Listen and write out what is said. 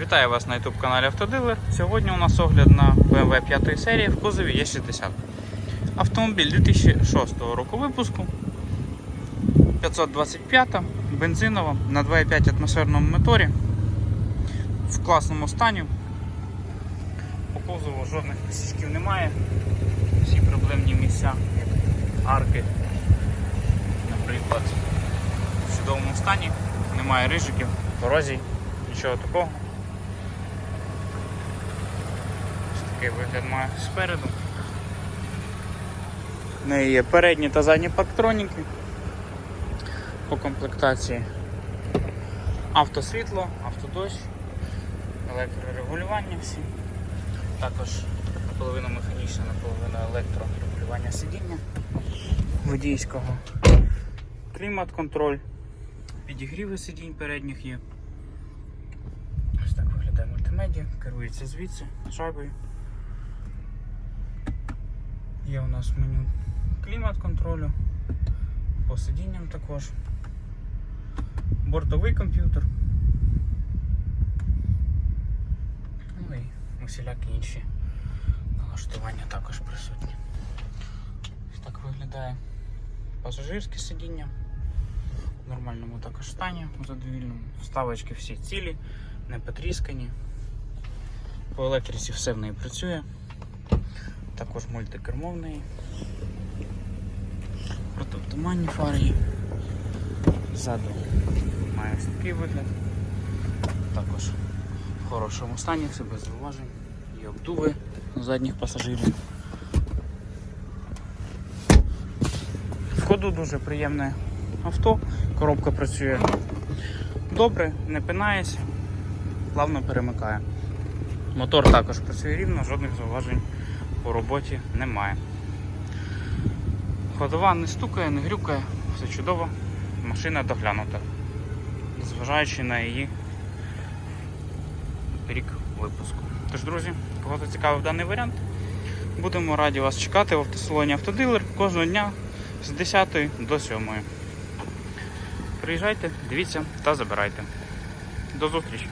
Вітаю вас на YouTube каналі Автодилер. Сьогодні у нас огляд на BMW 5 серії в кузові Є60. Автомобіль 2006 року випуску. 525 бензинова на 2,5 атмосферному моторі. В класному стані. По кузову жодних косячків немає. Всі проблемні місця, арки, наприклад, в чудовому стані. Немає рижиків, корозій, нічого такого. Ось такий вигляд має спереду. В неї є передні та задні парктроніки по комплектації. Автосвітло, автодощ, електрорегулювання всі. Також наполовину механічне, наполовину електрорегулювання сидіння водійського. Клімат-контроль, підігріви сидінь передніх є. Ось так виглядає мультимедіа, керується звідси шайбою. Є у нас меню клімат-контролю, по сидінням також. Бортовий комп'ютер. Ну і усілякі інші налаштування також присутні. Так виглядає пасажирське сидіння. В нормальному також стані, у задовільному. Вставочки всі цілі, не потріскані. По електриці все в неї працює. Також мультикермо в неї. Протиотуманні фари. Ззаду має такий вигляд. Також в хорошому стані, все без зауважень. Є обдуви задніх пасажирів. В ходу дуже приємне авто, коробка працює добре, не пинається, плавно перемикає. Мотор також працює рівно, жодних зауважень по роботі немає. Ходова не стукає, не грюкає, все чудово, машина доглянута, зважаючи на її рік випуску. Тож, друзі, кого зацікавив даний варіант, будемо раді вас чекати в автосалоні Автодилер кожного дня з 10 до 7. Приїжджайте, дивіться та забирайте. До зустрічі!